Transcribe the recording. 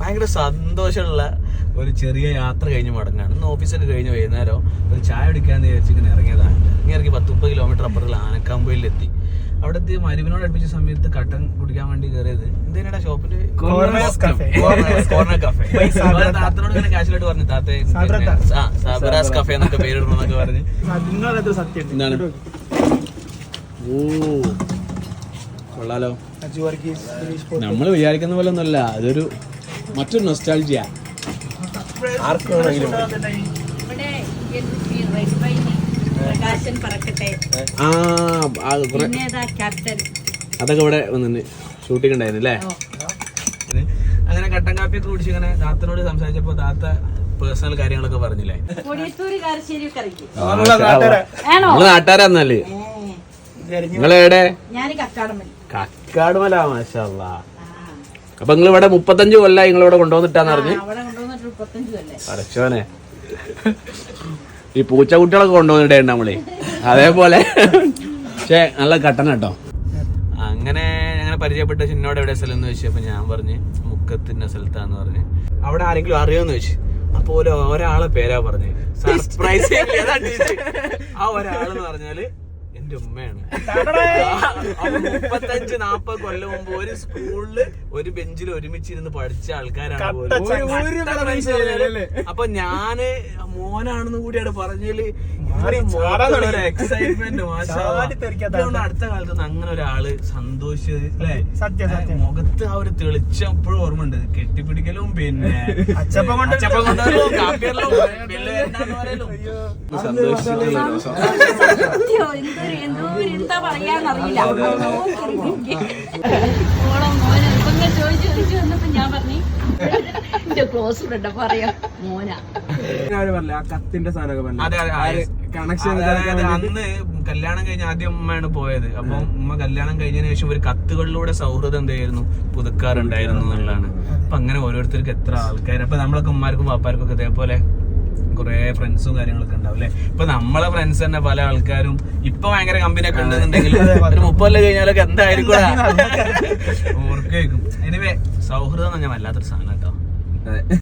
ഭയങ്കര സന്തോഷമുള്ള ഒരു ചെറിയ യാത്ര കഴിഞ്ഞ് മടങ്ങാണ്. ഇന്ന് ഓഫീസൊക്കെ കഴിഞ്ഞ് വൈകുന്നേരം ഒരു ചായ കുടിക്കാന്ന് വിചാരിച്ചിങ്ങനെ ഇറങ്ങിയതാണ് ഇങ്ങനെ ഇറങ്ങി പത്ത് മുപ്പത് കിലോമീറ്റർ അപ്പുറത്തിൽ ആനക്കാമ്പയിലെത്തി. അവിടെ എത്തി മരുവിനോട് അടുപ്പിച്ച സമയത്ത് കട്ടൻ കുടിക്കാൻ വേണ്ടി കയറിയത് എന്തിനാ ഷോപ്പിൽ? കോർണർ കഫേ താത്തനോട് ഇങ്ങനെ കാശിലോട്ട് പറഞ്ഞു താത്തേ സാബിറാസ് കഫേ എന്നൊക്കെ പേരിടണമെന്നൊക്കെ പറഞ്ഞ്. സത്യം എന്താണ്? ഓ. കൊള്ളാലോ. നമ്മൾ വിചാരിക്കുന്ന പോലെ ഒന്നുമല്ല അതൊരു മറ്റൊരു നൊസ്റ്റാൾജിയ ആർക്കും അതൊക്കെ ഇവിടെ വന്നിട്ട് ഷൂട്ടിംഗ് ഉണ്ടായിരുന്നു അല്ലേ? അങ്ങനെ കട്ടൻ കാപ്പിയൊക്കെ കുടിച്ച് ഇങ്ങനെ താത്തനോട് സംസാരിച്ചപ്പോ താത്ത പേഴ്സണൽ കാര്യങ്ങളൊക്കെ പറഞ്ഞില്ലേ? നമ്മളെ. നിങ്ങളെവിടെ കക്കാടുമല. മാഷല്ല അപ്പൊ നിങ്ങൾ ഇവിടെ മുപ്പത്തഞ്ച് കൊല്ല നിങ്ങൾ ഇവിടെ കൊണ്ടുവന്നിട്ടാന്ന് പറഞ്ഞു? ഈ പൂച്ചക്കുട്ടികളൊക്കെ കൊണ്ടുവന്നിട്ടേ നമ്മളെ. അതേപോലെ. പക്ഷെ നല്ല കട്ടൻ കേട്ടോ. അങ്ങനെ ഞങ്ങളെ പരിചയപ്പെട്ട ചിന്നോട് എവിടെ സ്ഥലം എന്ന് ഞാൻ പറഞ്ഞ് മുക്കത്തിന്റെ സ്ഥലത്താന്ന് പറഞ്ഞ്. അവിടെ ആരെങ്കിലും അറിയോന്ന് ചോദിച്ചു. അപ്പൊ ഒരു ഒരാളെ പേരാ പറഞ്ഞു. സർപ്രൈസ് ആ ഒരാളെന്ന് പറഞ്ഞാൽ എന്റെ ഉമ്മയാണ്. മുപ്പത്തഞ്ച് നാപ്പത് കൊല്ലം മുമ്പ് ഒരു സ്കൂളിൽ ഒരു ബെഞ്ചിൽ ഒരുമിച്ചിരുന്ന് പഠിച്ച ആൾക്കാരാണ്? അപ്പൊ ഞാൻ മോനാണെന്ന് കൂടിയാണ് പറഞ്ഞതിൽ എക്സൈറ്റ്മെന്റ് അടുത്ത കാലത്ത് അങ്ങനെ ഒരാൾ സന്തോഷിച്ചത് അല്ലേ? സത്യം, സത്യം. മുഖത്ത് ആ ഒരു തെളിച്ചം എപ്പോഴും ഓർമ്മയുണ്ട്. കെട്ടിപ്പിടിക്കലും പിന്നെ അച്ചപ്പം എന്തോ ഒരു എന്താ പറയാന്നറിയില്ല. ഓളം മോനെ ഇപ്പൊ ചോദിച്ചു ചോദിച്ചു വന്നപ്പോ ഞാൻ പറഞ്ഞു എന്റെ ക്ലോസ് ഫ്രണ്ട് അപ്പൊ അറിയാം മോനാ. പറഞ്ഞില്ല ആ കത്തിന്റെ സാധനമൊക്കെ അതെ കണക്ഷൻ അതായത് അന്ന് കല്യാണം കഴിഞ്ഞ ആദ്യം ഉമ്മയാണ് പോയത്. അപ്പൊ ഉമ്മ കല്യാണം കഴിഞ്ഞതിന് ശേഷം ഒരു കത്തുകളിലൂടെ സൗഹൃദം എന്തായിരുന്നു പുതുക്കാറുണ്ടായിരുന്നു എന്നുള്ളതാണ്. അപ്പൊ അങ്ങനെ ഓരോരുത്തർക്ക് എത്ര ആൾക്കാർ അപ്പൊ നമ്മളൊക്കെ ഉമ്മാർക്കും പാപ്പാർക്കും ഒക്കെ ഇതേപോലെ കുറെ ഫ്രണ്ട്സും കാര്യങ്ങളൊക്കെ ഉണ്ടാവും അല്ലെ ഇപ്പൊ നമ്മളെ ഫ്രണ്ട്സ് തന്നെ പല ആൾക്കാരും ഇപ്പൊ ഭയങ്കര കമ്പനി ഒക്കെ ഉണ്ടെന്നുണ്ടെങ്കിൽ ഒരു മുപ്പത് കഴിഞ്ഞാലൊക്കെ എന്തായിരിക്കും ഓർക്കേക്കും. എനിവേ സൗഹൃദം ഞാൻ വല്ലാത്തൊരു സാധനം കേട്ടോ.